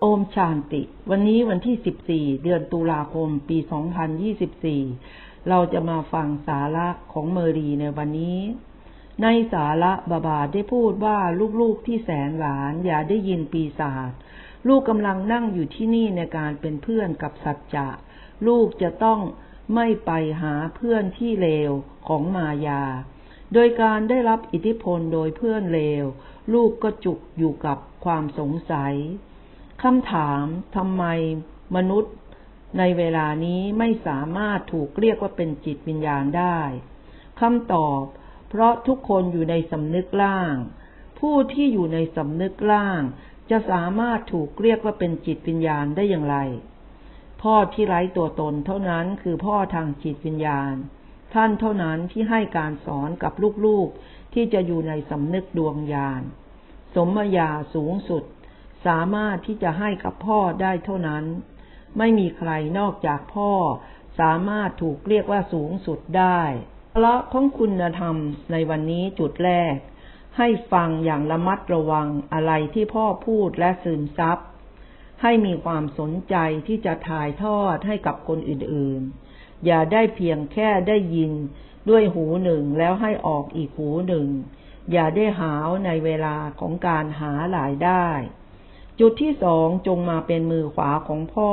โอมชานติ วันนี้วันที่ 14 เดือนตุลาคม ปี 2024 เราจะมาฟังสาระของเมรีในวันนี้ ในสาระบาบาได้พูดว่าลูกๆที่แสนหวานอย่าได้ยินปีศาจ ลูกกำลังนั่งอยู่ที่นี่ในการเป็นเพื่อนกับสัจจะ ลูกจะต้องไม่ไปหาเพื่อนที่เลวของมายา โดยการได้รับอิทธิพลโดยเพื่อนเลว ลูกก็จุกอยู่กับความสงสัย คำถามทำไมมนุษย์ในเวลานี้ไม่สามารถถูกเรียกว่าเป็นจิตวิญญาณได้คำตอบ เพราะทุกคนอยู่ในสำนึกล่าง ผู้ที่อยู่ในสำนึกล่าง จะสามารถถูกเรียกว่าเป็นจิตวิญญาณได้อย่างไร พ่อที่ไร้ตัวตนเท่านั้นคือพ่อทางจิตวิญญาณ ท่านเท่านั้นที่ให้การสอนกับลูกๆ ที่จะอยู่ในสำนึกดวงญาณ สมมยาสูงสุด สามารถที่จะให้กับพ่อได้เท่านั้น ไม่มีใครนอกจากพ่อ สามารถถูกเรียกว่าสูงสุดได้ละของคุณธรรมในวันนี้จุดแรก ให้ฟังอย่างระมัดระวังอะไรที่พ่อพูดและซึมซับให้มีความสนใจที่จะถ่ายทอดให้กับคนอื่นๆ อย่าได้เพียงแค่ได้ยินด้วยหูหนึ่งแล้วให้ออกอีกหูหนึ่ง อย่าได้หาวในเวลาของการหาหลายได้ จุดที่สองจงมาเป็นมือขวาของพ่อ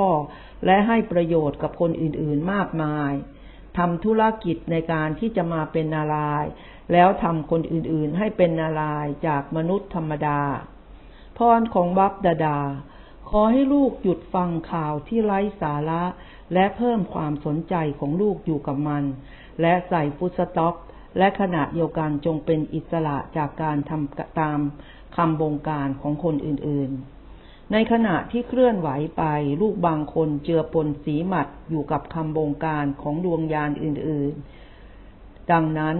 และให้ประโยชน์กับคนอื่นๆมากมายทำธุรกิจในการที่จะมาเป็นนาราย แล้วทำคนอื่นๆให้เป็นนารายจากมนุษย์ธรรมดา พรของบับดาดา ขอให้ลูกหยุดฟังข่าวที่ไร้สาระ และเพิ่มความสนใจของลูกอยู่กับมัน และใส่ฟุตสต็อกและขณะเดียวกันจงเป็นอิสระจากการทำตามคำบงการของคนอื่นๆ ในขณะที่เคลื่อนไหวไปลูกบางคนเจือปนสีหมัดอยู่กับคำบงการของดวงยานอื่นๆ ดังนั้น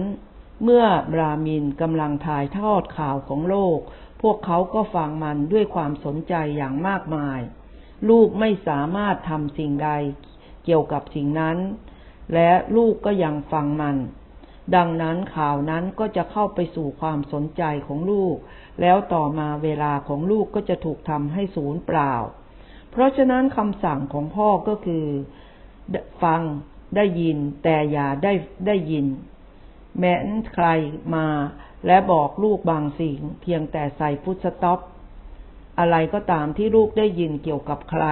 เมื่อบรามินกำลังถ่ายทอดข่าวของโลก พวกเขาก็ฟังมันด้วยความสนใจอย่างมากมาย ลูกไม่สามารถทำสิ่งใดเกี่ยวกับสิ่งนั้น และลูกก็ยังฟังมัน ดังนั้นข่าวนั้นก็จะเข้าไปสู่ความสนใจของลูก แล้วต่อมาเวลาของลูกก็จะถูกทำให้สูญเปล่า เพราะฉะนั้นคำสั่งของพ่อก็คือ ฟังได้ยินแต่อย่าได้ได้ยิน แม้นใครมาและบอกลูกบางสิ่ง เพียงแต่ใส่ฟุตสต็อปอะไรก็ตามที่ลูกได้ยินเกี่ยวกับใคร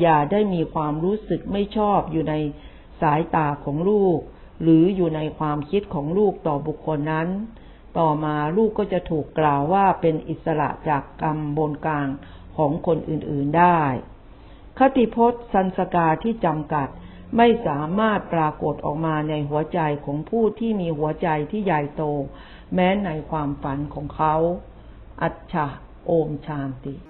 อย่าได้มีความรู้สึกไม่ชอบอยู่ในสายตาของลูก หรืออยู่ในความคิดของลูกต่อบุคคลนั้น ต่อมาลูกก็จะถูกกล่าวว่าเป็นอิสระจากกรรมบนกลางของคนอื่นๆได้ คติพจน์สันสกาที่จำกัดไม่สามารถปรากฏออกมาในหัวใจของผู้ที่มีหัวใจที่ใหญ่โต แม้ในความฝันของเขา อัจฉะโอมชานติ